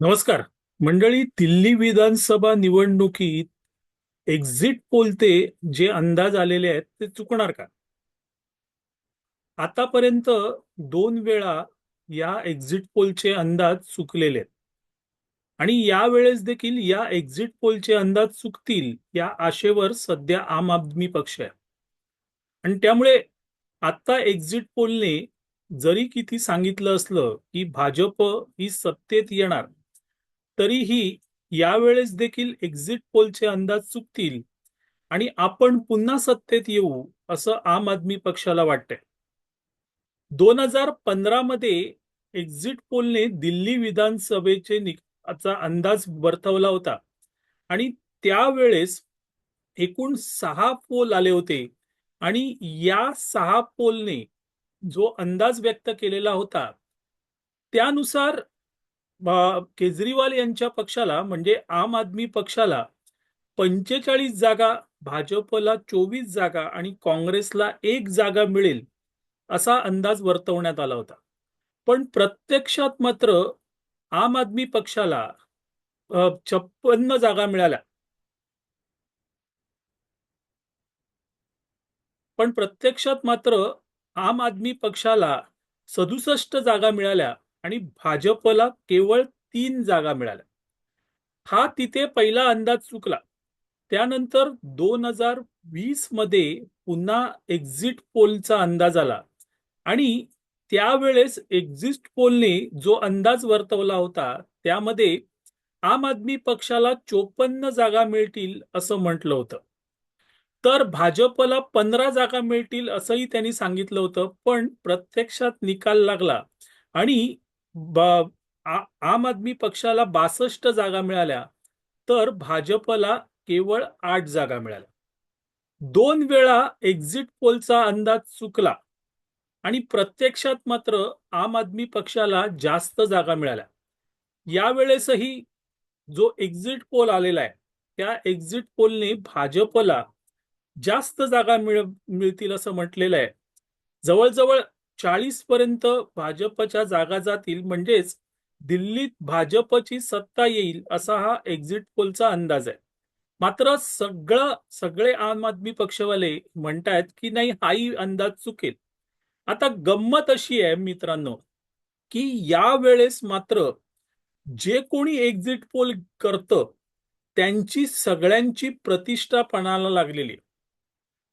नमस्कार. मंडळी दिल्ली विधानसभा निवडणुकीत एक्झिट पोलते जे अंदाज आलेले आहेत ते चुकणार का? आतापर्यंत दोन वेळा या एक्झिट पोलचे अंदाज चुकलेले आहेत. आणि यावेळेस देखील या एक्झिट पोलचे अंदाज चुकतील या आशेवर सध्या आम आदमी पक्ष आहे. आणि त्यामुळे आता एक्झिट पोलने जरी किती सांगितलं असलं की भाजप ही सत्तेत येणार तरीही यावेळेस देखील एक्झिट पोलचे अंदाज चुकतील आणि आपण पुन्हा सत्तेत येऊ असं आम आदमी पक्षाला वाटतंय. दोन हजार पंधरा मध्ये एक्झिट पोलने दिल्ली विधानसभेचे निकाचा चा अंदाज वर्तवला होता. आणि त्यावेळेस एकूण सहा पोल आले होते आणि या सहा पोलने जो अंदाज व्यक्त केलेला होता त्यानुसार केजरीवाल यांच्या पक्षाला म्हणजे आम आदमी पक्षाला पंचेचाळीस जागा भाजपला चोवीस जागा आणि काँग्रेसला एक जागा मिळेल असा अंदाज वर्तवण्यात आला होता. पण प्रत्यक्षात मात्र आम आदमी पक्षाला छप्पन्न जागा मिळाल्या. पण प्रत्यक्षात मात्र आम आदमी पक्षाला सदुसष्ट जागा मिळाल्या. आणि भाजपला केवळ तीन जागा मिळाल्या. हा तिथे पहिला अंदाज चुकला. त्यानंतर दोन हजार वीसमध्ये पुन्हा एक्झिट पोलचा अंदाज आला आणि त्यावेळेस एक्झिट पोलने जो अंदाज वर्तवला होता त्यामध्ये आम आदमी पक्षाला चोपन्न जागा मिळतील असं म्हटलं होतं. तर भाजपला पंधरा जागा मिळतील असंही त्यांनी सांगितलं होतं पण प्रत्यक्षात निकाल लागला आणि आम आदमी पक्षाला बासष्ट जागा मिळाल्या तर भाजपला केवळ आठ जागा मिळाल्या. दोन वेळा एक्झिट पोलचा अंदाज चुकला आणि प्रत्यक्षात मात्र आम आदमी पक्षाला जास्त जागा मिळाल्या. यावेळेसही जो एक्झिट पोल आलेला आहे त्या एक्झिट पोलने भाजपला जास्त जागा मिळ मिळतील असं म्हटलेलं आहे. जवळजवळ चाळीस पर्यंत भाजपच्या जागा जातील म्हणजेच दिल्लीत भाजपची सत्ता येईल असा हा एक्झिट पोलचा अंदाज आहे. मात्र सगळं सगळे आम आदमी पक्षवाले म्हणतायत की नाही हाही अंदाज चुकेल. आता गंमत अशी आहे मित्रांनो की या वेळेस मात्र जे कोणी एक्झिट पोल करतं त्यांची सगळ्यांची प्रतिष्ठा पणाला लागलेली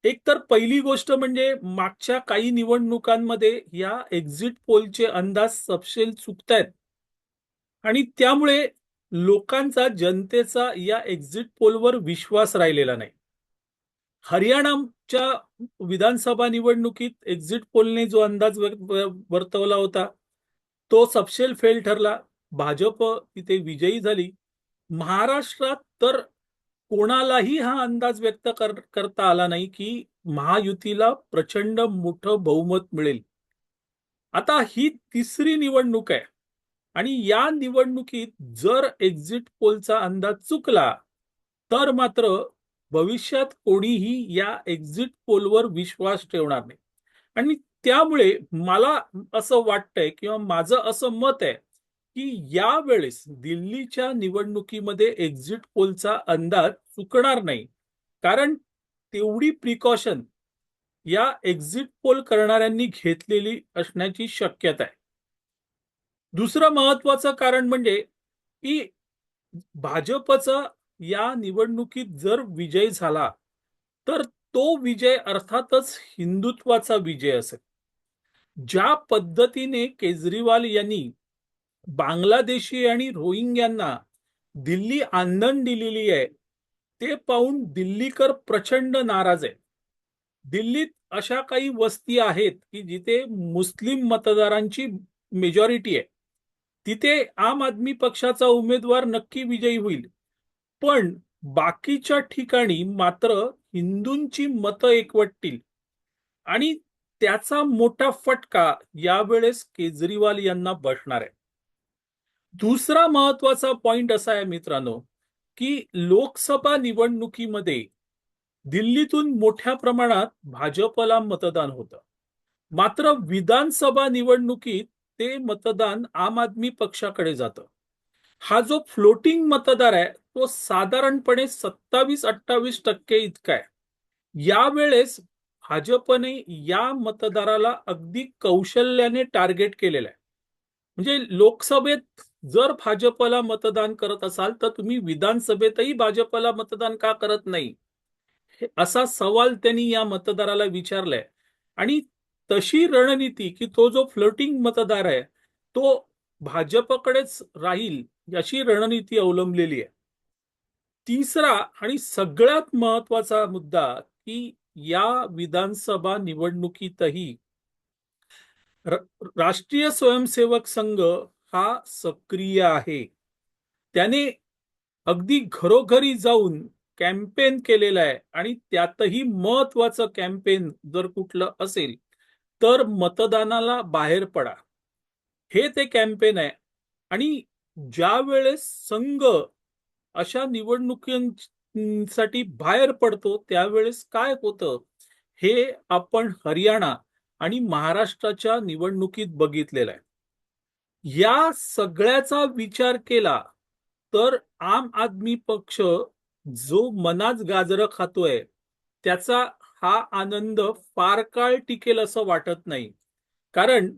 एक तर पहिली गोष्ट म्हणजे मागच्या काही निवडणुकांमध्ये या एक्झिट पोलचे अंदाज सपशेल चुकतायत. आणि त्यामुळे लोकांचा जनतेचा या एक्झिट पोलवर विश्वास राहिलेला नाही. हरियाणाच्या विधानसभा निवडणुकीत एक्झिट पोलने जो अंदाज वर्तवला होता तो सपशेल फेल ठरला. भाजप तिथे विजयी झाली. महाराष्ट्रात तर कोणालाही हा अंदाज व्यक्त कर, करता आला नाही की महायुतीला प्रचंड मोठं बहुमत मिळेल. आता ही तिसरी निवडणूक आहे आणि या निवडणुकीत जर एक्झिट पोलचा अंदाज चुकला तर मात्र भविष्यात कोणीही या एक्झिट पोलवर विश्वास ठेवणार नाही. आणि त्यामुळे मला असं वाटतंय किंवा माझं असं मत आहे की यावेळेस दिल्लीच्या निवडणुकीमध्ये एक्झिट पोलचा अंदाज चुकणार नाही. कारण तेवढी प्रिकॉशन या एक्झिट पोल करणाऱ्यांनी घेतलेली असण्याची शक्यता आहे. दुसरं महत्वाचं कारण म्हणजे की भाजपचा या निवडणुकीत जर विजय झाला तर तो विजय अर्थातच हिंदुत्वाचा विजय असेल. ज्या पद्धतीने केजरीवाल यांनी बांगलादेशी आणि रोहिंग्यांना दिल्ली आंदण दिलेली आहे. ते पाहून दिल्लीकर प्रचंड नाराज आहे दिल्लीत अशा काही वस्ती आहेत की जिथे मुस्लिम मतदारांची मेजॉरिटी आहे. तिथे आम आदमी पक्षाचा उमेदवार नक्की विजयी होईल. पण बाकीच्या ठिकाणी मात्र हिंदूंची मतं एकवटतील. आणि त्याचा मोठा फटका यावेळेस केजरीवाल यांना बसणार आहे. दुसरा महत्त्वाचा पॉइंट असा आहे मित्रांनो की लोकसभा निवडणुकीमध्ये दिल्लीतून मोठ्या प्रमाणात भाजपला मतदान होतं. मात्र विधानसभा निवडणुकीत ते मतदान आम आदमी पक्षाकडे जातं. हा जो फ्लोटिंग मतदार आहे तो साधारणपणे सत्तावीस अठ्ठावीस टक्के इतका आहे. यावेळेस भाजपने या मतदाराला अगदी कौशल्याने टार्गेट केलेलं आहे. म्हणजे लोकसभेत जर भाजपला मतदान करत असाल तर तुम्ही विधानसभेतही भाजपला मतदान का करत नाही? असा सवाल त्यांनी या मतदाराला विचारलाय. आणि तशी रणनीती की तो जो फ्लोटिंग मतदार आहे तो भाजपकडेच राहील अशी रणनीती अवलंबलेली आहे. तिसरा आणि सगळ्यात महत्त्वाचा मुद्दा की या विधानसभा निवडणुकीतही राष्ट्रीय स्वयंसेवक संघ हा सक्रिय आहे. त्याने अगदी घरोघरी जाऊन कॅम्पेन केलेलं आहे आणि त्यातही महत्वाचं कॅम्पेन जर कुठलं असेल तर मतदानाला बाहेर पडा. हे ते कॅम्पेन आहे आणि ज्या वेळेस संघ अशा निवडणुकीसाठी बाहेर पडतो त्यावेळेस काय होतं? हे आपण हरियाणा आणि महाराष्ट्राच्या निवडणुकीत बघितलेलं आहे. या सगळ्याचा विचार केला तर आम आदमी पक्ष जो मनाच गाजरं खातोय त्याचा हा आनंद फार काळ टिकेल असं वाटत नाही. कारण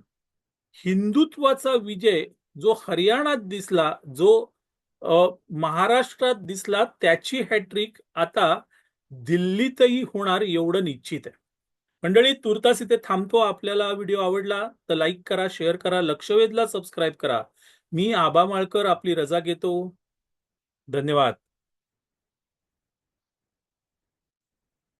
हिंदुत्वाचा विजय जो हरियाणात दिसला जो महाराष्ट्रात दिसला त्याची हॅट्रिक आता दिल्लीतही होणार एवढं निश्चित आहे. मंडळी तुर्तास इथे थांबतो आपल्याला व्हिडिओ आवडला तर लाईक करा शेअर करा लक्षवेधला सबस्क्राईब करा. मी आबा माळकर आपली रजा घेतो. धन्यवाद.